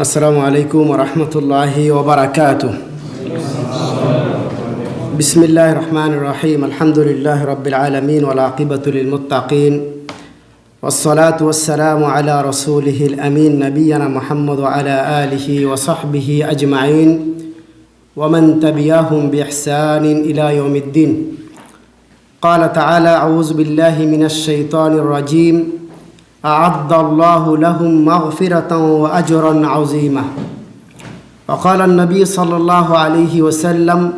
السلام عليكم ورحمة الله وبركاته. بسم الله الرحمن الرحيم. الحمد لله رب العالمين والعاقبة للمتقين. والصلاة والسلام على رسوله الأمين نبينا محمد وعلى آله وصحبه أجمعين. ومن تبعهم بإحسان إلى يوم الدين. قال تعالى أعوذ بالله من الشيطان الرجيم. أعد الله لهم مغفرة وأجرا عظيما وقال النبي صلى الله عليه وسلم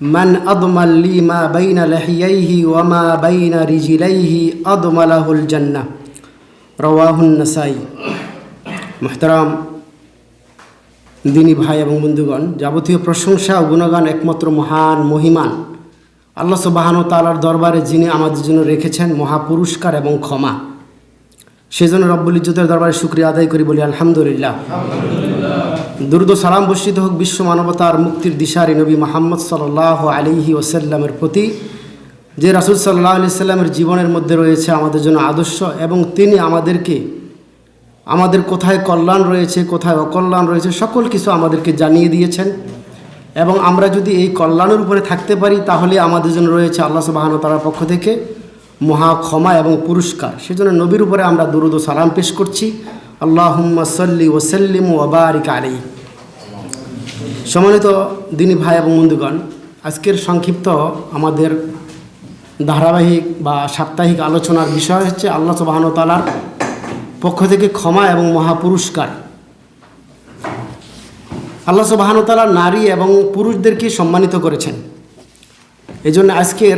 من أضمن لي ما بين لحييه وما بين رجليه أضمله الجنة رواه النسائي محترم দিনী ভাই এবং বন্ধুগণ যাবতীয় প্রশংসা ও গুণগান একমাত্র মহান মহিমান আল্লাহ সুবাহান তালার দরবারে যিনি আমাদের জন্য রেখেছেন মহাপুরস্কার এবং ক্ষমা সেজন্য রব্বুল ইজ্জতের দরবারে শুক্রিয়া আদায় করি, বলি আলহামদুলিল্লাহ। দুর্দ সালাম বর্ষিত হোক বিশ্ব মানবতার মুক্তির দিশারি নবী মোহাম্মদ সাল্লাহ আলিহি ওসাল্লামের প্রতি, যে রাসুল সাল্লাহ আলি সাল্লামের জীবনের মধ্যে রয়েছে আমাদের জন্য আদর্শ এবং তিনি আমাদেরকে, আমাদের কোথায় কল্যাণ রয়েছে, কোথায় অকল্যাণ রয়েছে, সকল কিছু আমাদেরকে জানিয়ে দিয়েছেন। এবং আমরা যদি এই কল্যাণের উপরে থাকতে পারি, তাহলে আমাদের জন্য রয়েছে আল্লাহ সুবাহন তালার পক্ষ থেকে মহা ক্ষমা এবং পুরস্কার। সেজন্য নবীর উপরে আমরা দুরুদ ও সালাম পেশ করছি। আল্লাহ সাল্লি ওসাল্লিম ওবারিক আলী সম্মানিত দিনী ভাই এবং বন্ধুগণ, আজকের সংক্ষিপ্ত আমাদের ধারাবাহিক বা সাপ্তাহিক আলোচনার বিষয় হচ্ছে আল্লাহ সুবাহন তালার পক্ষ থেকে ক্ষমা এবং মহাপুরস্কার আল্লাহ সুবাহানুতালা নারী এবং পুরুষদেরকে সম্মানিত করেছেন। এই জন্য আজকের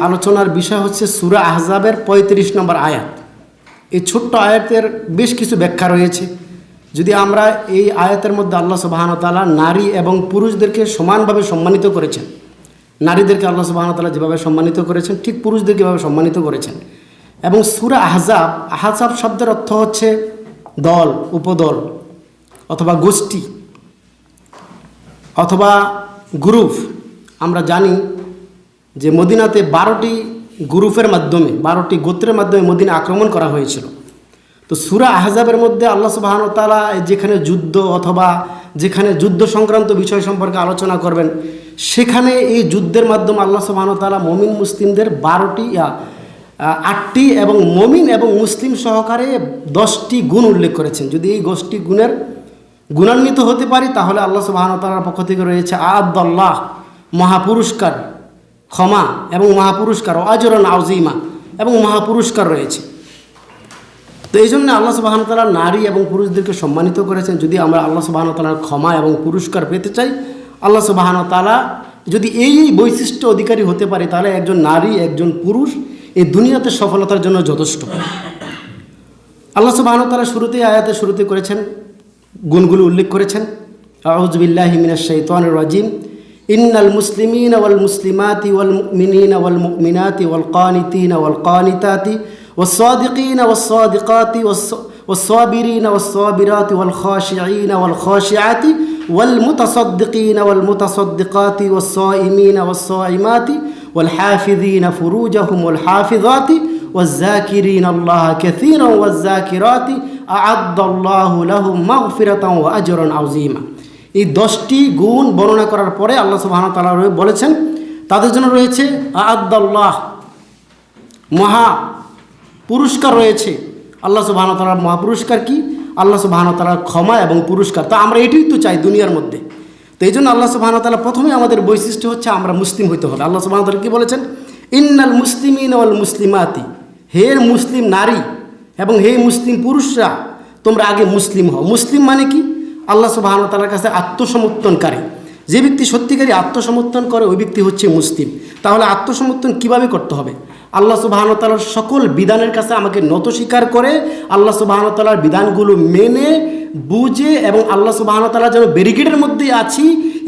আলোচনার বিষয় হচ্ছে সুরা আহজাবের পঁয়ত্রিশ নম্বর আয়াত। এই ছোট্ট আয়াতের বেশ কিছু ব্যাখ্যা রয়েছে। যদি আমরা এই আয়াতের মধ্যে আল্লাহ সুবাহানতালা নারী এবং পুরুষদেরকে সমানভাবে সম্মানিত করেছেন, নারীদেরকে আল্লাহ সুবাহানতালা যেভাবে সম্মানিত করেছেন, ঠিক পুরুষদেরকে এভাবে সম্মানিত করেছেন। এবং সুরা আহজাব আহজাব শব্দের অর্থ হচ্ছে দল, উপদল অথবা গোষ্ঠী অথবা গ্রুপ। আমরা জানি যে মদিনাতে বারোটি গ্রুপের মাধ্যমে, বারোটি গোত্রের মাধ্যমে মদিনা আক্রমণ করা হয়েছিল। তো সুরা আহজাবের মধ্যে আল্লাহ সুবাহনতালা যেখানে যুদ্ধ অথবা যেখানে যুদ্ধ সংক্রান্ত বিষয় সম্পর্কে আলোচনা করবেন, সেখানে এই যুদ্ধের মাধ্যমে আল্লাহ সুবাহনতালা মমিন মুসলিমদের বারোটি আটটি এবং মমিন এবং মুসলিম সহকারে দশটি গুণ উল্লেখ করেছেন। যদি এই দশটি গুণের গুণান্বিত হতে পারি, তাহলে আল্লাহ সুবাহতালার পক্ষ থেকে রয়েছে আব্দাল্লাহ মহাপুরস্কার। ক্ষমা এবং মহাপুরস্কার অজরন আউজিমা এবং মহাপুরস্কার রয়েছে। তো এই জন্য আল্লাহ সুবাহতালা নারী এবং পুরুষদেরকে সম্মানিত করেছেন। যদি আমরা আল্লাহ সুবাহতালার ক্ষমা এবং পুরস্কার পেতে চাই, আল্লাহ সুবাহতালা যদি এই এই বৈশিষ্ট্য অধিকারী হতে পারে, তাহলে একজন নারী, একজন পুরুষ এই দুনিয়াতে সফলতার জন্য যথেষ্ট। আল্লাহ সুবাহতালা শুরুতেই আয়াতে শুরুতে করেছেন, গুণগুলো উল্লেখ করেছেন। আউজবিল্লাহ শৈতানির রাজিম। إن المسلمين والمسلمات والمؤمنين والمؤمنات والقانتين والقانتات والصادقين والصادقات والصابرين والصابرات والخاشعين والخاشعات والمتصدقين والمتصدقات والصائمين والصائمات والحافظين فروجهم والحافظات والذاكرين الله كثيرا والذاكرات أعد الله لهم مغفرة وأجرا عظيما এই দশটি গুণ বর্ণনা করার পরে আল্লাহ সুবহানাহু তাআলা বলেছেন, তাদের জন্য রয়েছে আদাল্লাহ মহা পুরস্কার রয়েছে। আল্লাহ সুবহানাহু তাআলার মহা পুরস্কার কি? আল্লাহ সুবহানাহু তাআলার ক্ষমা এবং পুরস্কার। তা আমরা এটাই তো চাই দুনিয়ার মধ্যে। তো এই জন্য আল্লাহ সুবহানাহু তাআলা প্রথমে আমাদের বৈশিষ্ট্য হচ্ছে আমরা মুসলিম হইতে হবে। আল্লাহ সুবহানাহু তাআলা কি বলেছেন? ইন্নাল মুসলিমিন ওয়াল মুসলিমাতি, হে মুসলিম নারী এবং হে মুসলিম পুরুষরা, তোমরা আগে মুসলিম হও। মুসলিম মানে কি? আল্লাহ সুবাহতালার কাছে আত্মসমর্থনকারী যে ব্যক্তি সত্যিকারী আত্মসমর্থন করে, ওই ব্যক্তি হচ্ছে মুসলিম। তাহলে আত্মসমর্থন কীভাবে করতে হবে? আল্লাহ সুবাহতালার সকল বিধানের কাছে আমাকে নত স্বীকার করে, আল্লাহ সুবাহতালার বিধানগুলো মেনে, বুঝে এবং আল্লাহ সুবাহতালা যেন ব্যারিকেডের মধ্যেই আছি,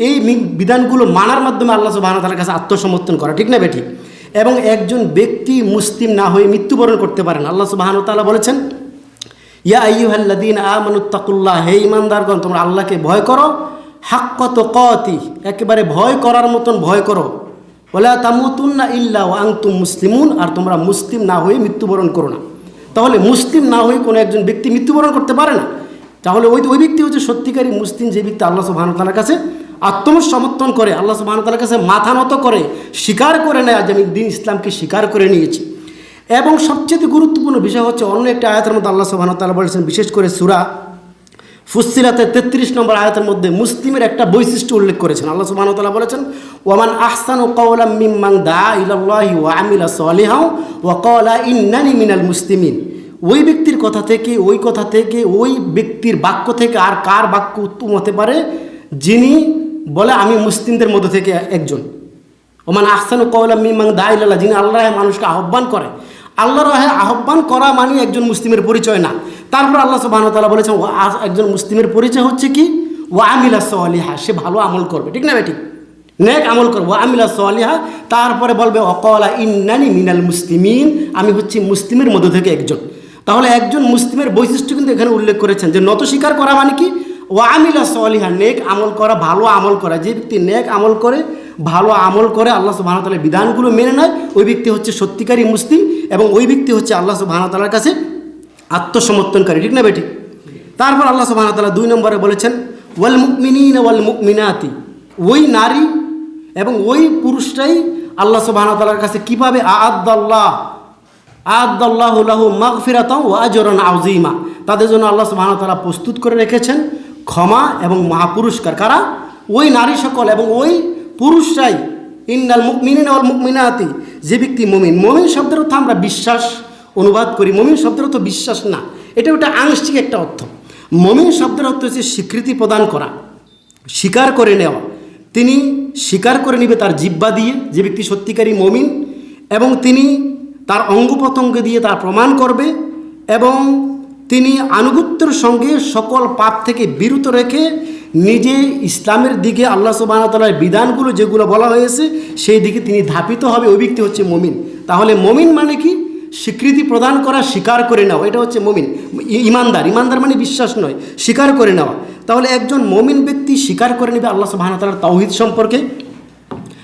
এই বিধানগুলো মানার মাধ্যমে আল্লাহ সুবাহতালার কাছে আত্মসমর্থন করা, ঠিক না বেঠিক এবং একজন ব্যক্তি মুসলিম না হয়ে মৃত্যুবরণ করতে পারেন আল্লাহ সুবাহানুতালা বলেছেন ইয়া আইয়ুহাল্লাদিন আমানুত্তাকুল্লাহ হে ইমানদারগণ তোমরা আল্লাহকে ভয় করো। হাক্কত কতি একেবারে ভয় করার মতন ভয় করো। বলে তামুতুন্না ইল্লা ও আংতুম মুসলিমুন, আর তোমরা মুসলিম না হয়ে মৃত্যুবরণ করো না। তাহলে মুসলিম না হয়ে কোনো একজন ব্যক্তি মৃত্যুবরণ করতে পারে না। তাহলে ওই ওই ব্যক্তি হচ্ছে সত্যিকারী মুসলিম, যে ব্যক্তি আল্লাহ সুবাহানতালার কাছে আত্মসমর্থন করে, আল্লাহ সুবাহানতালার কাছে মাথা নত করে, স্বীকার করে নেয় যে আমি দিন ইসলামকে স্বীকার করে নিয়েছি। এবং সবচেয়ে গুরুত্বপূর্ণ বিষয় হচ্ছে অন্য একটা আয়াতের মধ্যে আল্লাহ সুবাহানতালা বলেছেন, বিশেষ করে সুরা ফুসিলাতে তেত্রিশ নম্বর আয়াতের মধ্যে মুসলিমের একটা বৈশিষ্ট্য উল্লেখ করেছেন। আল্লাহ সুবাহতাল্লাহ বলেছেন, ওয়ামান আহসান ও কৌলাম মিম্মাং দা ইলাল্লাহি ওয়া আমিলা সলিহাও ওয়া কওলা ইন্নানি মিনাল মুসলিমিন। ওই ব্যক্তির কথা থেকে, ওই কথা থেকে, ওই ব্যক্তির বাক্য থেকে আর কার বাক্য উত্তম হতে পারে? যিনি বলে, আমি মুসলিমদের মধ্যে থেকে একজন। ওমান আহসান কৌলা মিমাং দাইল্লাহ যিনি আল্লাহ মানুষকে আহ্বান করে। আল্লাহর রাহে আহ্বান করা মানে একজন মুসলিমের পরিচয় না। তারপর আল্লাহ সুবাহতাল্লাহ বলেছেন ও একজন মুসলিমের পরিচয় হচ্ছে কি? ও আমিলা সোয়ালিহা সে ভালো আমল করবে। ঠিক না ঠিক? নেক আমল করব। আমিলা সোয়ালিহা তারপরে বলবে অকলা ইন্নানি মিনাল মুসলিমিন আমি হচ্ছি মুসলিমের মধ্যে থেকে একজন। তাহলে একজন মুসলিমের বৈশিষ্ট্য কিন্তু এখানে উল্লেখ করেছেন যে নত স্বীকার করা মানে কি? ও আমিলা সোয়ালিহা নেক আমল করা, ভালো আমল করা। যে ব্যক্তি নেক আমল করে, ভালো আমল করে আল্লাহ সুবাহতালের বিধানগুলো মেনে নেয়, ওই ব্যক্তি হচ্ছে সত্যিকারী মুসলিম। এবং ওই ব্যক্তি হচ্ছে আল্লাহ সুবাহতালার কাছে আত্মসমর্থনকারী ঠিক না বেটি? তারপর আল্লাহ সুবাহতাল্লাহ দুই নম্বরে বলেছেন, ওয়াল মুকমিনিন ওয়াল মুকমিনাতি ওই নারী এবং ওই পুরুষটাই আল্লাহ সুবাহতালার কাছে কীভাবে আদাল্লাহ আদাল্লাহ মাগফিরাতাম ও আজরন আউজিমা তাদের জন্য আল্লাহ সুবাহতালা প্রস্তুত করে রেখেছেন ক্ষমা এবং মহাপুরস্কার। কারা? ওই নারী সকল এবং ওই পুরুষরাই ইন্নাল মুকমিনিন ওয়াল মুকমিনাতি যে ব্যক্তি মমিন মমিন শব্দের অর্থ আমরা বিশ্বাস অনুবাদ করি, মমিন শব্দের অর্থ বিশ্বাস না। এটা ওটা আংশিক একটা অর্থ। মমিন শব্দের অর্থ হচ্ছে স্বীকৃতি প্রদান করা, স্বীকার করে নেওয়া। তিনি স্বীকার করে নেবে তার জিব্বা দিয়ে, যে ব্যক্তি সত্যিকারী মমিন, এবং তিনি তার অঙ্গ দিয়ে তার প্রমাণ করবে, এবং তিনি আনুগত্যের সঙ্গে সকল পাপ থেকে বিরত রেখে নিজে ইসলামের দিকে আল্লাহ সুবাহতালার বিধানগুলো যেগুলো বলা হয়েছে, সেই দিকে তিনি ধাপিত হবে। ওই ব্যক্তি হচ্ছে মমিন। তাহলে মমিন মানে কি? স্বীকৃতি প্রদান করা, স্বীকার করে নেওয়া। এটা হচ্ছে মমিন। ইমানদার। ইমানদার মানে বিশ্বাস নয়। স্বীকার করে নেওয়া। তাহলে একজন মমিন ব্যক্তি স্বীকার করে নেবে আল্লাহ সুবাহতালার তাওহিদ সম্পর্কে,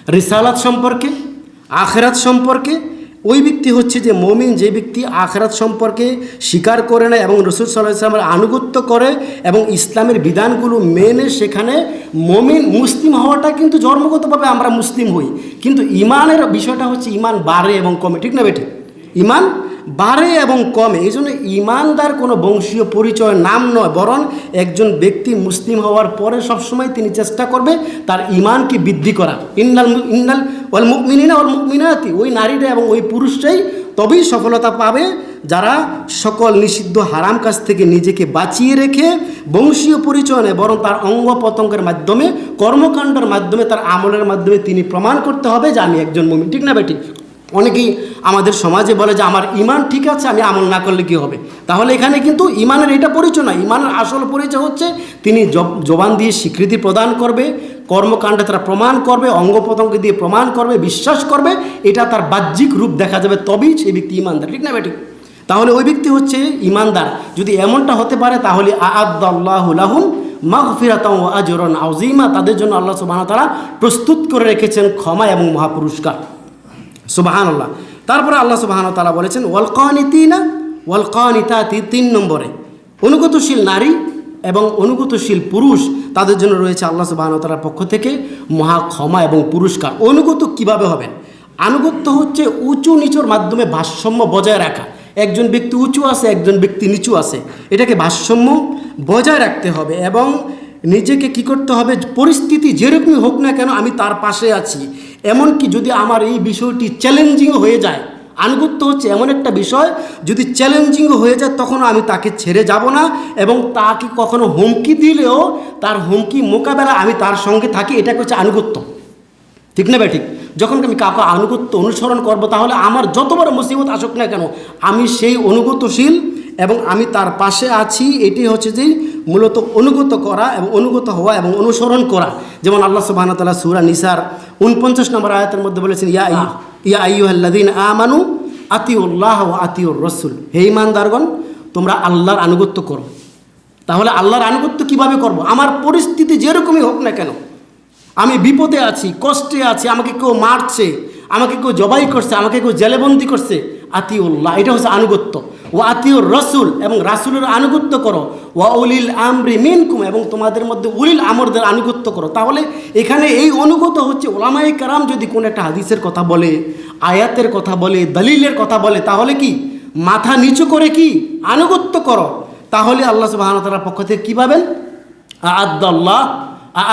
রিসালাত সম্পর্কে, আখেরাত সম্পর্কে ওই ব্যক্তি হচ্ছে যে মমিন, যে ব্যক্তি আখরাত সম্পর্কে স্বীকার করে নেয় এবং রসুল সাল্লাহ ইসলামের আনুগত্য করে এবং ইসলামের বিধানগুলো মেনে সেখানে মমিন মুসলিম হওয়াটা কিন্তু জন্মগতভাবে আমরা মুসলিম হই। কিন্তু ইমানের বিষয়টা হচ্ছে ইমান বাড়ে এবং কমে, ঠিক না বেঠে? ইমান বাড়ে এবং কমে এই জন্য ইমানদার কোনো বংশীয় পরিচয়, নাম নয়, বরং একজন ব্যক্তি মুসলিম হওয়ার পরে সবসময় তিনি চেষ্টা করবে তার ইমানকে বৃদ্ধি করা ইন্নাল ইন্নাল ওয়াল মুকমিনিনা ওয়াল মুকমিনাতি ওই নারীরা এবং ওই পুরুষটাই তবেই সফলতা পাবে যারা সকল নিষিদ্ধ হারাম কাজ থেকে নিজেকে বাঁচিয়ে রেখে বংশীয় পরিচয় নেয়, বরং তার অঙ্গ পতঙ্গের মাধ্যমে, কর্মকাণ্ডের মাধ্যমে, তার আমলের মাধ্যমে তিনি প্রমাণ করতে হবে যে আমি একজন মমিন। ঠিক না বেটি অনেকেই আমাদের সমাজে বলে যে, আমার ইমান ঠিক আছে, আমি আমল না করলে কী হবে? তাহলে এখানে কিন্তু ইমানের এটা পরিচয় না, ইমানের আসল পরিচয় হচ্ছে তিনি জবান দিয়ে স্বীকৃতি প্রদান করবে কর্মকাণ্ডে তারা প্রমাণ করবে অঙ্গ প্রত্যঙ্গ দিয়ে প্রমাণ করবে, বিশ্বাস করবে, এটা তার বাহ্যিক রূপ দেখা যাবে, তবেই সেই ব্যক্তি ইমানদার, ঠিক না বেটি তাহলে ওই ব্যক্তি হচ্ছে ইমানদার। যদি এমনটা হতে পারে, তাহলে আদাল্লাহুলাহুম মাগফিরাতাম আজরন আউজিমা তাদের জন্য আল্লাহ সুবাহ তারা প্রস্তুত করে রেখেছেন ক্ষমা এবং মহাপুরস্কার। সুবাহান আল্লাহ তারপরে আল্লাহ সুবাহান তালা বলেছেন ওয়ালকানিতিনা ওয়ালকানিতাতি তিন নম্বরে। অনুগতশীল নারী এবং অনুগতশীল পুরুষ তাদের জন্য রয়েছে আল্লাহ সুবাহান তালার পক্ষ থেকে মহা ক্ষমা এবং পুরস্কার। অনুগত কীভাবে হবেন? আনুগত্য হচ্ছে উঁচু নিচুর মাধ্যমে ভারসাম্য বজায় রাখা। একজন ব্যক্তি উঁচু আছে, একজন ব্যক্তি নিচু আছে। এটাকে ভারসাম্য বজায় রাখতে হবে এবং নিজেকে কি করতে হবে? পরিস্থিতি যেরকমই হোক না কেন আমি তার পাশে আছি। এমনকি যদি আমার এই বিষয়টি চ্যালেঞ্জিং হয়ে যায় আনুগত্য হচ্ছে এমন একটা বিষয়, যদি চ্যালেঞ্জিং হয়ে যায় তখন আমি তাকে ছেড়ে যাব না এবং তাকে কখনো হুমকি দিলেও তার হুমকি মোকাবেলা আমি তার সঙ্গে থাকি এটা হচ্ছে আনুগত্য। ঠিক না ভাই? ঠিক। যখন আমি কাউকে আনুগত্য অনুসরণ করব, তাহলে আমার যত বড় মুসিবত আসুক না কেন, আমি সেই অনুগতশীল এবং আমি তার পাশে আছি, এটি হচ্ছে যে মূলত অনুগত করা এবং অনুগত হওয়া এবং অনুসরণ করা। যেমন আল্লাহ সুবাহ তাল্লাহ সুরা নিসার উনপঞ্চাশ নম্বর আয়াতের মধ্যে বলেছেন, ইয়া ইয়া আইয়ুহাল্লাদিন আমানু আতিউল্লাহ ও আতিউর রসুল হে ইমান ইমানদারগণ তোমরা আল্লাহর আনুগত্য করো। তাহলে আল্লাহর আনুগত্য কীভাবে করব? আমার পরিস্থিতি যেরকমই হোক না কেন, আমি বিপদে আছি, কষ্টে আছি, আমাকে কেউ মারছে, আমাকে কেউ জবাই করছে, আমাকে কেউ জেলেবন্দি করছে, আতিউল্লাহ, এটা হচ্ছে আনুগত্য। ও আতিউর রসুল এবং রাসুলের আনুগত্য করো। ওয়া উলিল আমরি মিনকুম এবং তোমাদের মধ্যে উলিল আমরদের আনুগত্য করো। তাহলে এখানে এই অনুগত হচ্ছে ওলামাই কারাম যদি কোনো একটা হাদিসের কথা বলে, আয়াতের কথা বলে, দলিলের কথা বলে, তাহলে কি? মাথা নিচু করে কি? আনুগত্য করো। তাহলে আল্লাহ সুবাহতালার পক্ষ থেকে কী পাবেন? আদাল্লাহ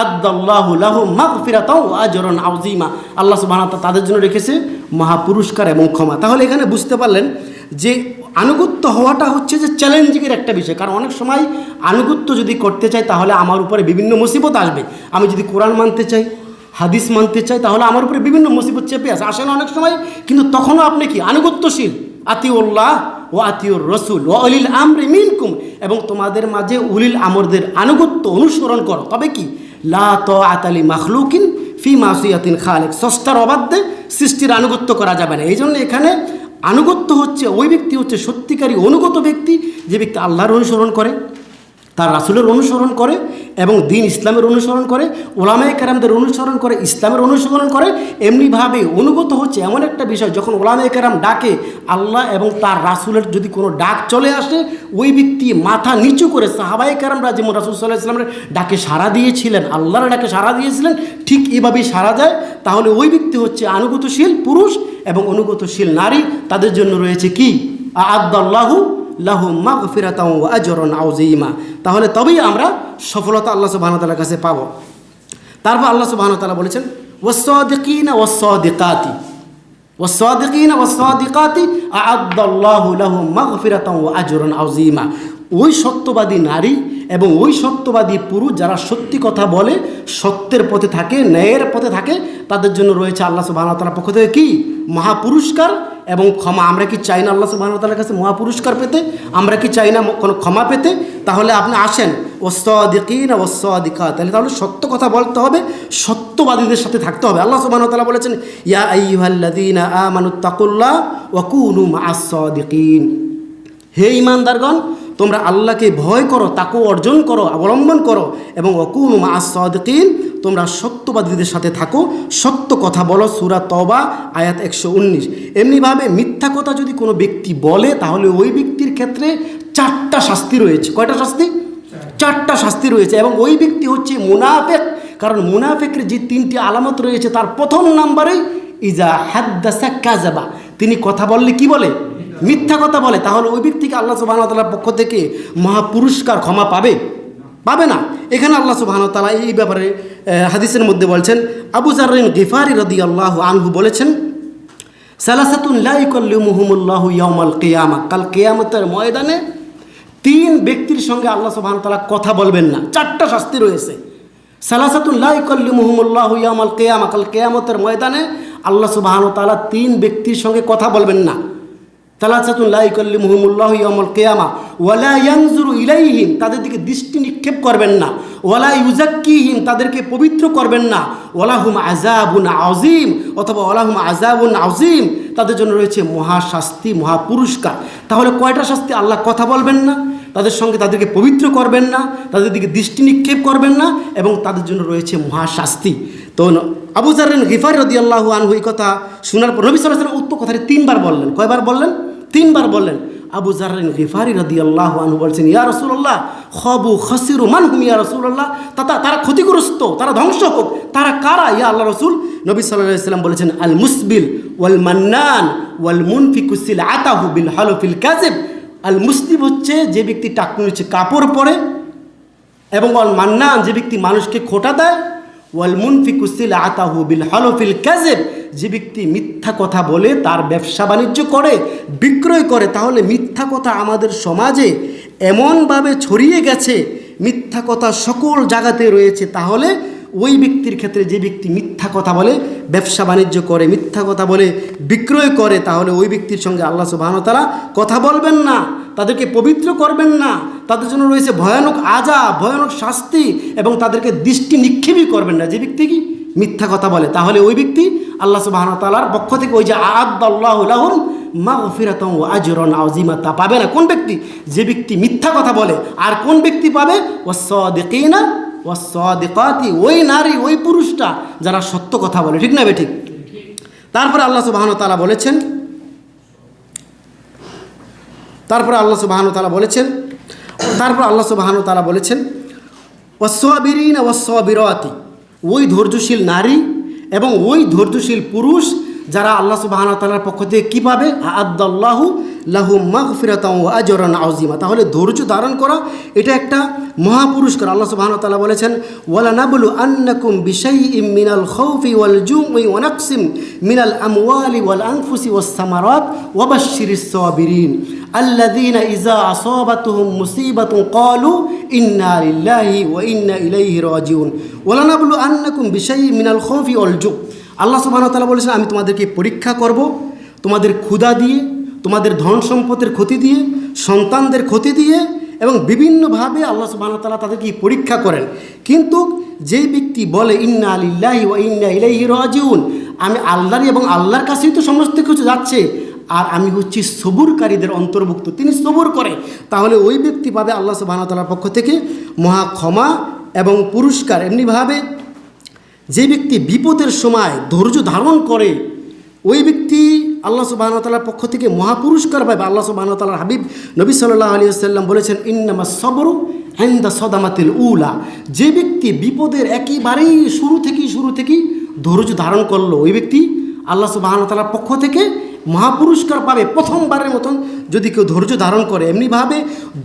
আদাল্লাহ লাহু মাগফিরাতাও ওয়া আজরন আউজিমা আল্লাহ সুবহানাহু তাদের জন্য রেখেছে মহাপুরস্কার এবং ক্ষমা। তাহলে এখানে বুঝতে পারলেন যে আনুগত্য হওয়াটা হচ্ছে যে চ্যালেঞ্জিংয়ের একটা বিষয়। কারণ অনেক সময় আনুগত্য যদি করতে চাই, তাহলে আমার উপরে বিভিন্ন মুসিবত আসবে। আমি যদি কোরআন মানতে চাই, হাদিস মানতে চাই, তাহলে আমার উপরে বিভিন্ন মুসিবত চেপে আসে। আসে না অনেক সময়, কিন্তু তখনও আপনি কি? আনুগত্যশীল। আতিউল্লাহ ও আতিউর রসুল ও অলিল আমরে মিনকুম। এবং তোমাদের মাঝে উলিল আমরদের আনুগত্য অনুসরণ করো। তবে কি? লা ত আতালি মাখলুকিন ফি মাসিয়াতিন খালেক। সস্তার অবাধ্যে সৃষ্টির আনুগত্য করা যাবে না। এই জন্য এখানে আনুগত্য হচ্ছে ওই ব্যক্তি হচ্ছে সত্যিকারী অনুগত ব্যক্তি যে ব্যক্তি আল্লাহর অনুসরণ করে। তার রাসুলের অনুসরণ করে এবং দিন ইসলামের অনুসরণ করে, ওলামায় কেরামদের অনুসরণ করে, ইসলামের অনুসরণ করে, এমনিভাবে অনুগত হচ্ছে এমন একটা বিষয়, যখন ওলামায় কেরাম ডাকে, আল্লাহ এবং তার রাসুলের যদি কোনো ডাক চলে আসে, ওই ব্যক্তি মাথা নিচু করে সাহাবাই কেরামরা যেমন রাসুল সাল্লাহ ইসলামের ডাকে সাড়া দিয়েছিলেন, আল্লাহর ডাকে সাড়া দিয়েছিলেন, ঠিক এভাবেই সাড়া যায়। তাহলে ওই ব্যক্তি হচ্ছে আনুগতশীল পুরুষ এবং অনুগতশীল নারী। তাদের জন্য রয়েছে কি? আদাল্লাহু লাহু মাগফিরাতাও ওয়া আজরন আউজিমা তাহলে তবেই আমরা সফলতা আল্লাহ সুবাহতালার কাছে পাব। তারপর আল্লাহ সুবাহতালা বলেছেন, ওয়াসসাদিকিনা ওয়াসসাদিকাতি। ওয়াসসাদিকিনা ওয়াসসাদিকাতি আ'আদ্দাল্লাহু লাহুম মাগফিরাতাও ওয়া আজরন আউজিমা ওই সত্যবাদী নারী এবং ওই সত্যবাদী পুরুষ যারা সত্যি কথা বলে, সত্যের পথে থাকে, ন্যায়ের পথে থাকে, তাদের জন্য রয়েছে আল্লাহ তাআলার পক্ষ থেকে কি? মহাপুরস্কার এবং ক্ষমা। আমরা কি চাই না আল্লাহ ওয়া কাছে মহাপুরস্কার পেতে? আমরা কি চাই না কোনো ক্ষমা পেতে? তাহলে আপনি আসেন। ওসদিকিন ওসদিকা তাহলে তাহলে সত্য কথা বলতে হবে, সত্যবাদীদের সাথে থাকতে হবে। আল্লাহ ওয়া বলেছেন, ইয়া আইয়ুহাল্লাযীনা আমানুত্তাকুল্লাহ ওয়া কুনু মা'আস-সাদিকিন। হে ইমানদারগণ তোমরা আল্লাহকে ভয় করো তাকে অর্জন করো, অবলম্বন করো এবং অকুন মাসদিন তোমরা সত্যবাদীদের সাথে থাকো। সত্য কথা বলো, সুরা তবা আয়াত একশো উনিশ। এমনিভাবে মিথ্যা কথা যদি কোনো ব্যক্তি বলে, তাহলে ওই ব্যক্তির ক্ষেত্রে চারটা শাস্তি রয়েছে। কয়টা শাস্তি? চারটা শাস্তি রয়েছে এবং ওই ব্যক্তি হচ্ছে মুনাফেক। কারণ মুনাফেকের যে তিনটি আলামত রয়েছে, তার প্রথম নাম্বারে, ইজা হাদ্দাসা কাজাবা তিনি কথা বললে কি বলে? মিথ্যা কথা বলে, তাহলে ওই ব্যক্তিকে আল্লাহ সুবাহতালার পক্ষ থেকে মহাপুরস্কার, ক্ষমা পাবে? পাবে না। এখানে আল্লাহ সুবাহতালা এই ব্যাপারে হাদিসের মধ্যে বলছেন, আবু জারিন গিফারি রদি আল্লাহ আনহু বলেছেন, সালাসাতুন লাইকল্লিমুহুমুল্লাহ ইয়ামাল কেয়ামা। কাল কেয়ামতের ময়দানে তিন ব্যক্তির সঙ্গে আল্লাহ সুবাহতালা কথা বলবেন না। চারটা শাস্তি রয়েছে। সালাসাতুন লাইকল্লিমুহুমুল্লাহ ইয়ামাল কেয়ামা। কাল কেয়ামতের ময়দানে আল্লাহ সুবাহতালা তিন ব্যক্তির সঙ্গে কথা বলবেন না। তালাসাতুন লাইকল্লি মুহমুল্লাহ ইয়মল কেয়ামা ওয়ালা ইলাইহিম, তাদের দিকে দৃষ্টি নিক্ষেপ করবেন না। ওয়ালা ইউজাক্কিহিম তাদেরকে পবিত্র করবেন না। ওয়ালাহুম আজাবুন আজিম অথবা ওয়ালাহুম আজাবুন আজিম তাদের জন্য রয়েছে মহাশাস্তি, মহাপুরস্কার। তাহলে কয়টা শাস্তি আল্লাহ কথা বলবেন না? তাদের সঙ্গে তাদেরকে পবিত্র করবেন না, তাদের দিকে দৃষ্টি নিক্ষেপ করবেন না, এবং তাদের জন্য রয়েছে মহাশাস্তি। তো আবু জারেন গিফার রদি আল্লাহ আনহু কথা শোনার পর নবী সাল্লাহ উক্ত কথাটি তিনবার বললেন। কয়বার বললেন? তিনবার বললেন, আবু জারেন গিফারি রদি আল্লাহ আনহু বলছেন, ইয়া রসুল্লাহ খবু খসিরু মান হুম ইয়া রসুল্লাহ তাতা তারা ক্ষতিগ্রস্ত, তারা ধ্বংস হোক। তারা কারা? ইয়া আল্লাহ রসুল? নবী সাল্লাহ সাল্লাম বলেছেন, আল মুসবিল ওয়াল মান্নান ওয়াল মুনফিকুসিল আতাহু বিল হালফিল কাজেব আল মুসলিম হচ্ছে যে ব্যক্তি টাকুন হচ্ছে কাপড় পরে এবং অল মান্নান যে ব্যক্তি মানুষকে খোটা দেয় ওয়াল আতাহু বিল যে ব্যক্তি মিথ্যা কথা বলে, তার ব্যবসা বাণিজ্য করে, বিক্রয় করে, তাহলে মিথ্যা কথা আমাদের সমাজে এমনভাবে ছড়িয়ে গেছে, মিথ্যা কথা সকল জায়গাতে রয়েছে, তাহলে ওই ব্যক্তির ক্ষেত্রে যে ব্যক্তি মিথ্যা কথা বলে, ব্যবসা বাণিজ্য করে, মিথ্যা কথা বলে, বিক্রয় করে, তাহলে ওই ব্যক্তির সঙ্গে আল্লাহ সুবাহতালা কথা বলবেন না। তাদেরকে পবিত্র করবেন না। তাদের জন্য রয়েছে ভয়ানক আজা ভয়ানক শাস্তি এবং তাদেরকে দৃষ্টি নিক্ষেপই করবেন না। যে ব্যক্তি কি? মিথ্যা কথা বলে। তাহলে ওই ব্যক্তি আল্লাহ সুবাহতালার পক্ষ থেকে ওই যে আদাল্লাহুম মা ফিরাতম আজরন আজিমা তা পাবে না। কোন ব্যক্তি? যে ব্যক্তি মিথ্যা কথা বলে। আর কোন ব্যক্তি পাবে? ও সদিনা ও সদিকাতি ওই নারী, ওই পুরুষটা যারা সত্য কথা বলে। ঠিক না বে ঠিক? তারপরে আল্লাহ সুবাহন তালা বলেছেন তারপরে আল্লাহ সুবাহানু তালা বলেছেন, তারপর আল্লাহ সুবাহানু তালা বলেছেন অস্বাবিরিন অস্বাবিরতি ওই ধৈর্যশীল নারী এবং ওই ধৈর্যশীল পুরুষ যারা আল্লাহ সুবাহান তালার পক্ষ থেকে কী পাবে আদাল্লাহু লাহু মাগফিরাতাম ও আজরান আউজিমা তাহলে ধৈর্য ধারণ করা এটা একটা মহাপুরস্কার আল্লাহ সুবাহান তালা বলেছেন ওয়ালা নাবলু আন্নাকুম বিশাই ইম মিনাল খৌফি ওয়াল জুম ওই ওয়ানাকসিম মিনাল আমওয়ালি ওয়াল আনফুসি ওয়াস সামারাত ওয়াবাশশিরিস সাবিরিন الذين إذا أصابتهم مصيبة قالوا إنا لله وإنا إليه راجعون ولنبلونكم بشيء من الخوف والجوع আল্লাহ ওয়া বলেছেন, আমি তোমাদেরকে পরীক্ষা করব, তোমাদের ক্ষুধা দিয়ে, তোমাদের ধন সম্পদের ক্ষতি দিয়ে, সন্তানদের ক্ষতি দিয়ে এবং বিভিন্নভাবে আল্লাহ ওয়া তাদেরকে পরীক্ষা করেন। কিন্তু যেই ব্যক্তি বলে, ইন্না আলিল্লাহি ওয়া ইন্না ইলাইহি রাজিউন আমি আল্লাহরই এবং আল্লাহর কাছেই তো সমস্ত কিছু যাচ্ছে, আর আমি হচ্ছি সবুরকারীদের অন্তর্ভুক্ত, তিনি সবুর করে, তাহলে ওই ব্যক্তি পাবে আল্লাহ সুবাহতালার পক্ষ থেকে মহা ক্ষমা এবং পুরস্কার। এমনিভাবে যে ব্যক্তি বিপদের সময় ধৈর্য ধারণ করে, ওই ব্যক্তি আল্লাহ সুবাহতালার পক্ষ থেকে মহাপুরস্কার পাবে আল্লাহ সুবাহতালার হাবিব নবী সাল্লাহ আলী সাল্লাম বলেছেন ইন্নামা সবরু অ্যান্ড সদামাতিল উলা যে ব্যক্তি বিপদের একেবারেই শুরু থেকেই শুরু থেকেই ধৈর্য ধারণ করল, ওই ব্যক্তি আল্লাহ সুবাহতালার পক্ষ থেকে মহাপুরস্কার পাবে প্রথমবারের মতন, যদি কেউ ধৈর্য ধারণ করে। এমনিভাবে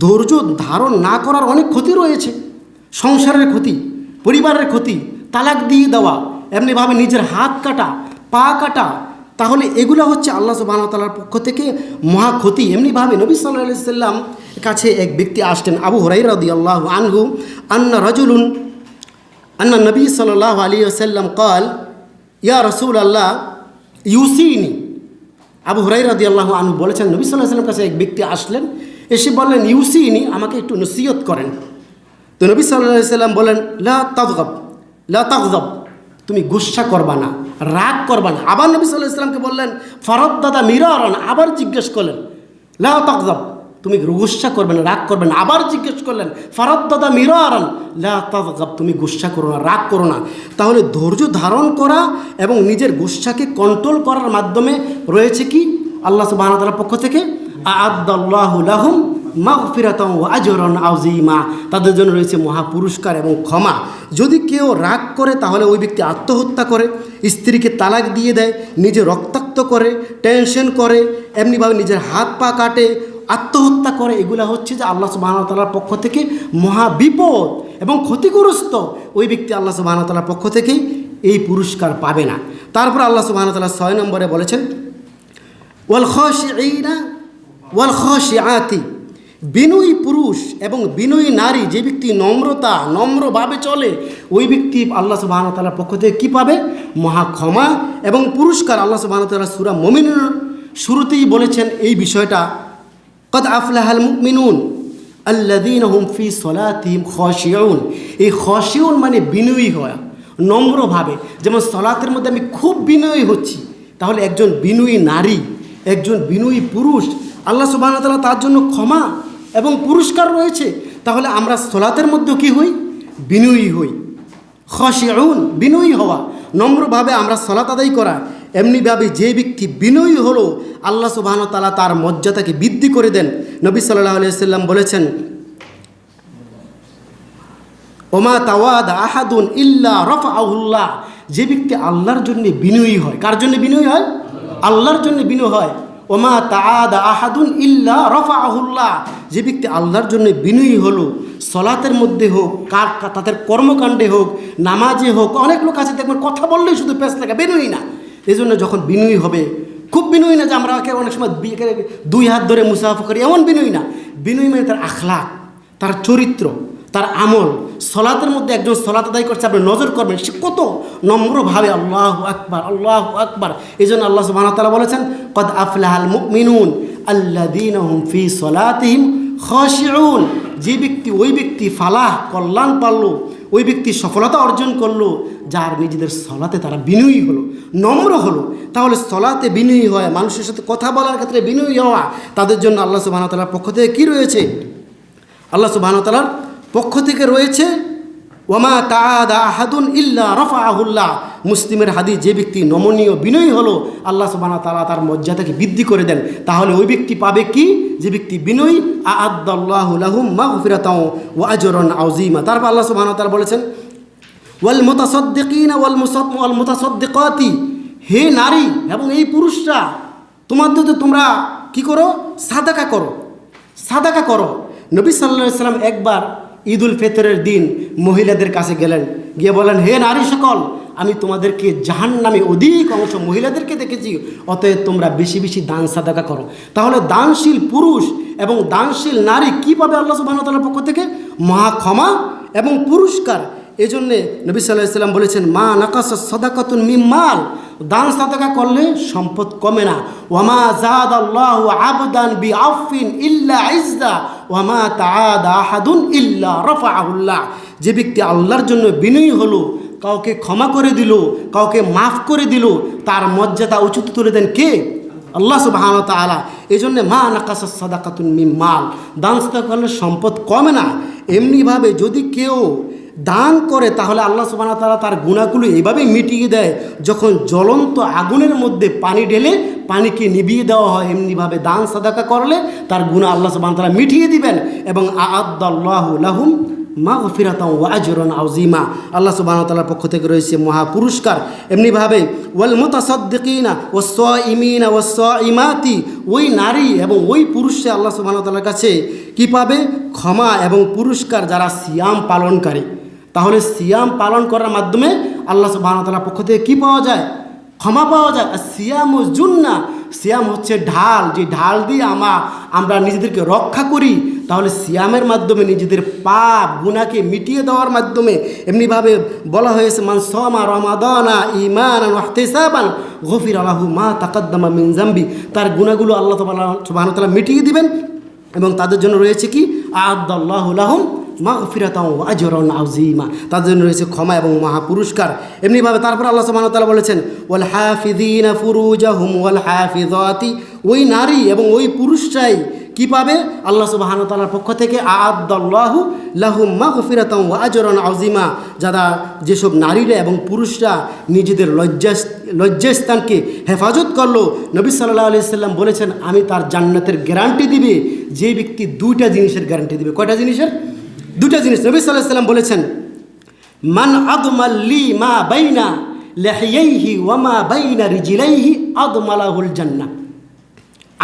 ধৈর্য ধারণ না করার অনেক ক্ষতি রয়েছে। সংসারের ক্ষতি, পরিবারের ক্ষতি তালাক দিয়ে দেওয়া, এমনিভাবে নিজের হাত কাটা, পা কাটা, তাহলে এগুলো হচ্ছে আল্লাহ সুবাহতালার পক্ষ থেকে মহা ক্ষতি। এমনিভাবে নবী সাল্লাহ সাল্লাম কাছে এক ব্যক্তি আসতেন, আবু হরাইরদি আল্লাহ আনহু, আন্না রজুলুন, আন্না নবী সাল্লাহ আলী আসাল্লাম কল, ইয়া রসুল আল্লাহ ইউসিনি। আবু হুরাই রাদি আল্লাহ আনু বলেছেন, নবী সাল্লাহ সাল্লাম কাছে এক ব্যক্তি আসলেন, এসে বললেন, ইউসিনি, আমাকে একটু নসিয়ত করেন। তো নবী সাল্লাহ সাল্লাম বলেন, লা তাগব লা তাগব তুমি গুসা করবা না, রাগ করবা না। আবার নবী সাল্লাহ ইসলামকে বললেন ফরদ দাদা মিরারন, আবার জিজ্ঞেস করলেন, লা তাগব তুমি গুসা করবে না, রাগ করবে না। আবার জিজ্ঞেস করলেন ফরদ দাদা মিরারন, লা তাগব তুমি গুসা করো না, রাগ করো না। তাহলে ধৈর্য ধারণ করা এবং নিজের গুসাকে কন্ট্রোল করার মাধ্যমে রয়েছে কি? আল্লাহ সুবাহ তালার পক্ষ থেকে আদাল্লাহুলাহুম মাগফিরাতম ও আজরন আউজিমা তাদের জন্য রয়েছে মহাপুরস্কার এবং ক্ষমা। যদি কেউ রাগ করে, তাহলে ওই ব্যক্তি আত্মহত্যা করে, স্ত্রীকে তালাক দিয়ে দেয়, নিজে রক্তাক্ত করে, টেনশন করে, এমনিভাবে নিজের হাত পা কাটে, আত্মহত্যা করে, এগুলা হচ্ছে যে আল্লাহ সুবাহতালার পক্ষ থেকে মহা বিপদ এবং ক্ষতিগ্রস্ত। ওই ব্যক্তি আল্লাহ সুবাহতালার পক্ষ থেকেই এই পুরস্কার পাবে না। তারপর আল্লাহ সুবাহতাল্লাহ ছয় নম্বরে বলেছেন, ওয়াল খসিনা ওয়াল খসিআতি বিনয়ী পুরুষ এবং বিনয়ী নারী যে ব্যক্তি নম্রতা, নম্রভাবে চলে, ওই ব্যক্তি আল্লাহ সুবাহতালার পক্ষ থেকে কী পাবে? মহা ক্ষমা এবং পুরস্কার। আল্লাহ সুবাহতাল্লাহ সুরা মমিনুর শুরুতেই বলেছেন এই বিষয়টা। কদ আফলাহাল মুমিনুন আল্লাদিন হুম ফি সলাতিম খসিউন এই খসিউন মানে বিনয়ী হওয়া, নম্রভাবে। যেমন সলাতের মধ্যে আমি খুব বিনয়ী হচ্ছি, তাহলে একজন বিনয়ী নারী, একজন বিনয়ী পুরুষ, আল্লাহ সুবাহতাল্লাহ তার জন্য ক্ষমা এবং পুরস্কার রয়েছে, তাহলে আমরা সলাতের মধ্যে কি হই? বিনয়ী হই। খসিউন বিনয়ী হওয়া। নম্রভাবে আমরা সলাত আদায় করা। এমনিভাবে যে ব্যক্তি বিনয়ী হলো, আল্লাহ সুবাহ তালা তার মর্যাদাকে বৃদ্ধি করে দেন। নবী সাল্লাহ আলিয়াল্লাম বলেছেন, ওমা তাওয়াদ আহাদুন ইল্লা রফা আহুল্লাহ যে ব্যক্তি আল্লাহর জন্য বিনয়ী হয়, কার জন্য বিনয়ী হয়? আল্লাহর জন্য বিনয় হয়। ওমা তাআদ আহাদুন ইল্লা রফা আহুল্লাহ যে ব্যক্তি আল্লাহর জন্য বিনয়ী হলো, সলাতের মধ্যে হোক, কার তাদের কর্মকাণ্ডে হোক, নামাজে হোক, অনেক লোক আছে, দেখবেন কথা বললেই শুধু পেশ থাকে বিনয়ী না। এই জন্য যখন বিনয়ী হবে, খুব বিনয়ী না যে আমরা অনেক সময় দুই হাত ধরে মুসাফা করি, এমন বিনয়ী না। বিনয়ী মানে তার আখলাক, তার চরিত্র, তার আমল সলাতের মধ্যে একজন সলাত আদায় করছে, আপনি নজর করবেন, সে কত নম্রভাবে আল্লাহ আকবার আল্লাহ আকবার। এই জন্য আল্লাহ সুবাহ তালা বলেছেন, কদ আফলাহাল মিনুন আল্লাদিন ফি সলাতিহিম খসিউন যে ব্যক্তি, ওই ব্যক্তি ফালাহ, কল্যাণ পারল, ওই ব্যক্তি সফলতা অর্জন করল, যার নিজেদের সলাতে তারা বিনয়ী হলো, নম্র হলো। তাহলে সলাতে বিনয়ী হয় মানুষের সাথে কথা বলার ক্ষেত্রে বিনয়ী হওয়া, তাদের জন্য আল্লাহ সুবাহ তালার পক্ষ থেকে কী রয়েছে? আল্লাহ সুবাহ তালার পক্ষ থেকে রয়েছে ওমা তাদা আহাদুন ইল্লা রফা আহুল্লাহ মুসলিমের হাদি যে ব্যক্তি নমনীয়, বিনয়ী হলো, আল্লাহ সুবাহ তালা তার মর্যাদাকে বৃদ্ধি করে দেন। তাহলে ওই ব্যক্তি পাবে কি? যে ব্যক্তি বিনয়ী আদাল্লাহ লাহুম মাগফিরাতাও ওয়া আজরান আউজিমা তারপর আল্লাহ সুবহানাহু ওয়া তাআলা বলেছেন, ওয়াল মুতাসাদ্দিকিনা ওয়াল মুসাদ ওয়াল মুতাসাদ্দিকাতি। হে নারী এবং এই পুরুষরা তোমাদের তো তোমরা কি করো? সাদাকা করো। সাদাকা করো। নবী সাল্লাহ সাল্লাম একবার ঈদ উল ফিতরের দিন মহিলাদের কাছে গেলেন। গিয়ে বলেন হে নারী সকল, আমি তোমাদেরকে জাহান নামে অধিক অংশ মহিলাদেরকে দেখেছি, অতএব তোমরা বেশি বেশি দান সাদাকা করো। তাহলে দানশীল পুরুষ এবং দানশীল নারী কী পাবে আল্লাহ সুবাহতালার পক্ষ থেকে? মহা ক্ষমা এবং পুরস্কার। এই জন্যে নবী সাল্লাহ সাল্লাম বলেছেন, মা নাকাস সদাকাতুন মিম্মাল দান সাদাকা করলে সম্পদ কমে না। ওয়ামা জাদ আল্লাহ আবদান বি আফিন ইল্লা ইজদা, ওয়ামা তাআদ আহাদুন ইল্লা রফাআহুল্লাহ। যে ব্যক্তি আল্লাহর জন্য বিনয়ী হলো, কাউকে ক্ষমা করে দিল, কাউকে মাফ করে দিল, তার মর্যাদা উচিত তুলে দেন কে? আল্লাহ সুবাহান তালা এই জন্যে মা নাকাস সাদাকাতুন মিম্মাল দান সাদাকা করলে সম্পদ কমে না। এমনিভাবে যদি কেউ দান করে, তাহলে আল্লাহ সুবাহ তালা তার গুণাগুলো এইভাবেই মিটিয়ে দেয়, যখন জ্বলন্ত আগুনের মধ্যে পানি ঢেলে পানিকে নিভিয়ে দেওয়া হয়, এমনিভাবে দান সাদাকা করলে তার গুণা আল্লাহ সুবাহ তালা মিটিয়ে দিবেন এবং আদাল্লাহ লাহুম মা ফিরাতাম ওয়াজরন আউজিমা আল্লাহ সুবাহ তালার পক্ষ থেকে রয়েছে মহা পুরস্কার। এমনিভাবে ওয়াল মোতাসদ্দিকিনা ও স ইমিনা ও স ইমাতি ওই নারী এবং ওই পুরুষে আল্লাহ সুবাহ তালার কাছে কি পাবে? ক্ষমা এবং পুরস্কার, যারা সিয়াম পালনকারী। তাহলে সিয়াম পালন করার মাধ্যমে আল্লাহ সুবাহতালার পক্ষ থেকে কী পাওয়া যায়? ক্ষমা পাওয়া যায়। আর সিয়াম ও জুন্না, সিয়াম হচ্ছে ঢাল। যে ঢাল দিয়ে আমা আমরা নিজেদেরকে রক্ষা করি, তাহলে সিয়ামের মাধ্যমে নিজেদের পাপ গুণাকে মিটিয়ে দেওয়ার মাধ্যমে এমনিভাবে বলা হয়েছে, মান সমা রমাদানা ইমান ওয়াহতেসাবান গফির আলাহু মা তাকাদ্দামা মিন জাম্বি তার গুণাগুলো আল্লাহ সুবাহতালা মিটিয়ে দিবেন এবং তাদের জন্য রয়েছে কি? আদাল্লাহুলাহম মাগফিরাতাও আজরন আউজিমা তাদের জন্য রয়েছে ক্ষমা এবং মহা পুরস্কার এমনিভাবে তারপর আল্লাহ তাআলা বলেছেন, ওয়াল হাফিযিনা ফুরুজাহুম ওয়াল হাফিযাতি। ওই নারী এবং ওই পুরুষরাই কি পাবে? আল্লাহ সুবহানাহু ওয়া তাআলার পক্ষ থেকে আদাল্লাহু লাহুম মাগফিরাতাও আজরন আউজিমা যারা যেসব নারীরা এবং পুরুষরা নিজেদের লজ্জা লজ্জাস্থানকে হেফাজত করল, নবী সাল্লাহ আলি সাল্লাম বলেছেন, আমি তার জান্নাতের গ্যারান্টি দিবে। যে ব্যক্তি দুইটা জিনিসের গ্যারান্টি দিবে। কয়টা জিনিসের? দুটা জিনিস নবী সাল্লাহ সাল্লাম বলেছেন, মান আদমাল্লি মা বাইনা লেহিয়াইহি ওয়ামা বাইনা রিজিলাইহি আদমালাহুল জান্না।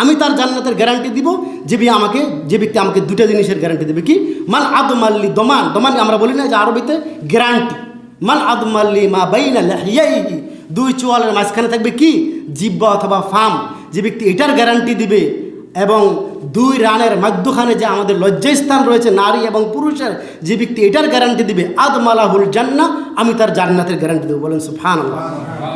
আমি তার জান্নাতের গ্যারান্টি দিব, যে বি আমাকে, যে ব্যক্তি আমাকে দুটা জিনিসের গ্যারান্টি দেবে। কি? মান আদমাল্লি দমান। দমান আমরা বলি না যে আরবিতে গ্যারান্টি মান আদমাল্লি মা বাইনা লেহিয়াইহি। দুই চোয়ালের মাঝখানে থাকবে কি? জিব্বা অথবা ফার্ম যে ব্যক্তি এটার গ্যারান্টি দিবে এবং দুই রানের মধ্যখানে যে আমাদের লজ্জাস্থান রয়েছে, নারী এবং পুরুষের, যে ব্যক্তি এটার গ্যারান্টি দিবে আদ আদমালাহুল জান্না আমি তার জান্নাতের গ্যারান্টি দেবো। বলেন সুফান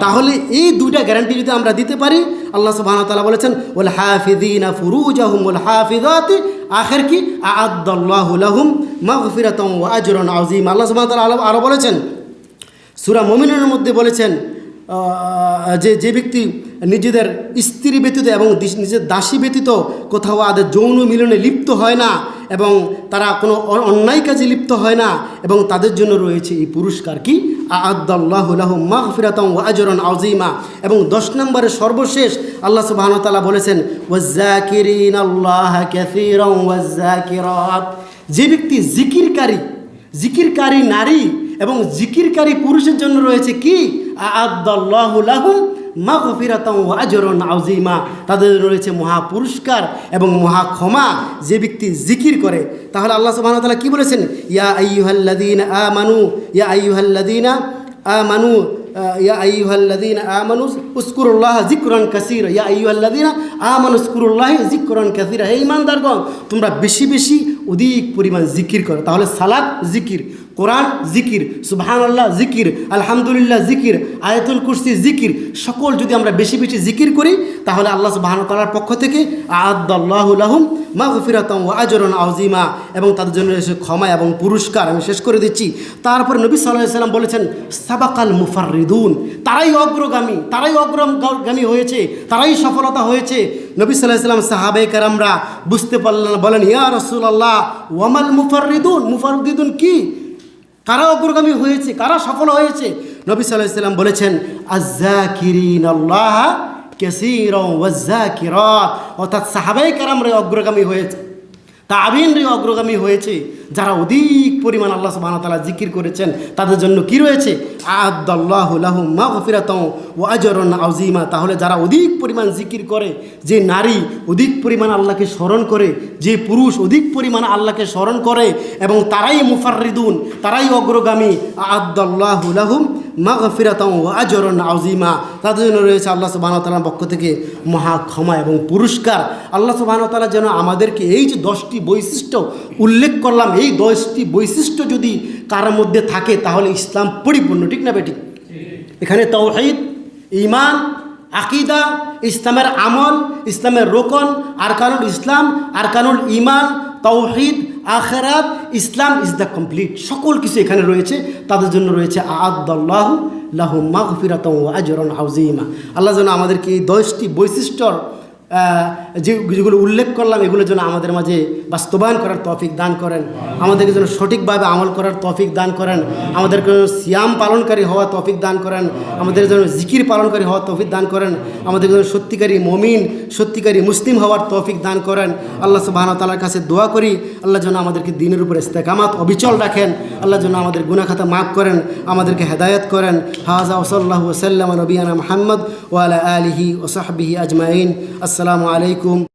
তাহলে এই দুইটা গ্যারান্টি যদি আমরা দিতে পারি, আল্লাহ সুবহান তাআলা বলেছেন ওল হাফিদিনা ফুরুজাহুম ওল হাফিজাতি আখের কি? আদাল্লাহু লাহুম মাগফিরাতাও ওয়া আজরুন আযীম। আল্লাহ সুবহান তাআলা আরও বলেছেন, সূরা মমিনের মধ্যে বলেছেন যে যে ব্যক্তি নিজেদের স্ত্রী ব্যতীত এবং নিজের দাসী ব্যতীত কোথাও আদের যৌন মিলনে লিপ্ত হয় না এবং তারা কোনো অন্যায় কাজে লিপ্ত হয় না এবং তাদের জন্য রয়েছে এই পুরস্কার কি? আদাল্লাহুল্লাহ মাহফিরাতম আজরন আউজিমা এবং দশ নম্বরে সর্বশেষ আল্লাহ সুবাহতালা বলেছেন ওয়াজাকিরিন আল্লাহ যে ব্যক্তি জিকিরকারী জিকিরকারী নারী এবং জিকিরকারী পুরুষের জন্য রয়েছে কি? আদাল্লাহুলাহুম মাগফিরাতাও আজরন আউজিমা তাদের রয়েছে মহা পুরস্কার এবং মহা ক্ষমা যে ব্যক্তি জিকির করে, তাহলে আল্লাহ তাআলা কি বলেছেন? ইয়া আইহাল্লাদিন আ আমানু, ইয়া আইয়ুহাল্লাযীনা আমানু ইয়া আইয়ুহাল্লাযীনা মানুষ উযকুরুল্লাহ যিকরান কাসির। ইয়া আইয়ুহাল্লাযীনা আমানু, উযকুরুল্লাহ যিকরান কাসীরা। হে ঈমানদারগণ, তোমরা বেশি বেশি অধিক পরিমাণ জিকির করো। তাহলে সালাত জিকির। কোরআন জিকির সুবহান আল্লাহ জিকির, আলহামদুলিল্লাহ জিকির, আয়াতুল কুরসি জিকির, সকল যদি আমরা বেশি বেশি জিকির করি, তাহলে আল্লাহ সুবহান তালার পক্ষ থেকে আদাল্লাহুলাহুম মাগফিরাতাম ও আজরন আউজিমা এবং তাদের জন্য রয়েছে ক্ষমা এবং পুরস্কার। আমি শেষ করে দিচ্ছি। তারপর নবী সাল্লাহ সাল্লাম বলেছেন, সাবাকাল মুফাররিদুন। তারাই অগ্রগামী তারাই অগ্রগামী হয়েছে, তারাই সফলতা হয়েছে। নবী সাল্লাহ সাল্লাম সাহাবে কারামরা বুঝতে পারলেন, বলেন, ইয়া রসুল আল্লাহ ওয়ামাল মুফাররিদুন? মুফাররিদুন কি? কারা অগ্রগামী হয়েছে, কারা সফল হয়েছে? নবী সাল্লাহ সাল্লাম বলেছেন আজাকিরিন আল্লাহ কেসির অর্থাৎ সাহাবাই কারামরে অগ্রগামী হয়েছে। তাবিনরে অগ্রগামী হয়েছে, যারা অধিক পরিমাণ আল্লাহ ওয়া জিকির করেছেন, তাদের জন্য কি রয়েছে? আদাল্লাহু লাহুম মাগফিরাতাও ওয়া আজরুন আযীমা। তাহলে যারা অধিক পরিমাণ জিকির করে, যে নারী অধিক পরিমাণ আল্লাহকে স্মরণ করে, যে পুরুষ অধিক পরিমাণ আল্লাহকে স্মরণ করে, এবং তারাই মুফাররিদুন, তারাই অগ্রগামী আদাল্লাহু লাহুম মাগফিরাতাও ওয়া আজরুন আযীমা। তাদের জন্য রয়েছে আল্লাহ ওয়া পক্ষ থেকে মহা ক্ষমা এবং পুরস্কার। আল্লাহ ওয়া যেন আমাদেরকে এই যে দশটি বৈশিষ্ট্য উল্লেখ করলাম। এই দশটি বৈশিষ্ট্য যদি কার মধ্যে থাকে, তাহলে ইসলাম পরিপূর্ণ, ঠিক না বেটি এখানে তৌহিদ ইমান আকিদা, ইসলামের আমল, ইসলামের রোকন, আরকানুল ইসলাম, আরকানুল ইমান তৌহিদ আখেরাত, ইসলাম ইজ দ্য কমপ্লিট। সকল কিছু এখানে রয়েছে। তাদের জন্য রয়েছে আদাল্লাহ লাহু মাগফিরাত আজরন আউজিমা আল্লাহ যেন আমাদেরকে এই দশটি বৈশিষ্ট্যর যে যেগুলো উল্লেখ করলাম, এগুলো যেন আমাদের মাঝে বাস্তবায়ন করার তফিক দান করেন। আমাদেরকে যেন সঠিকভাবে আমল করার তফিক দান করেন। আমাদেরকে সিয়াম পালনকারী হওয়া তফিক দান করেন। আমাদের যেন জিকির পালনকারী হওয়ার তফিক দান করেন। আমাদের যেন সত্যিকারী মমিন, সত্যিকারী মুসলিম হওয়ার তফিক দান করেন। আল্লাহ সুবাহন তালার কাছে দোয়া করি। আল্লাহ যেন আমাদেরকে দিনের উপরে ইস্তেকামাত অবিচল রাখেন। আল্লাহ যেন আমাদের গুনাখাতা মাফ করেন, আমাদেরকে হেদায়ত করেন। হাজা ওসল্লাহ ওসাল্লাম নবীনা মোহাম্মদ ওয়ালা আলিহি ওসাহবিহি আজমাইন। আসসালামু আলাইকুম।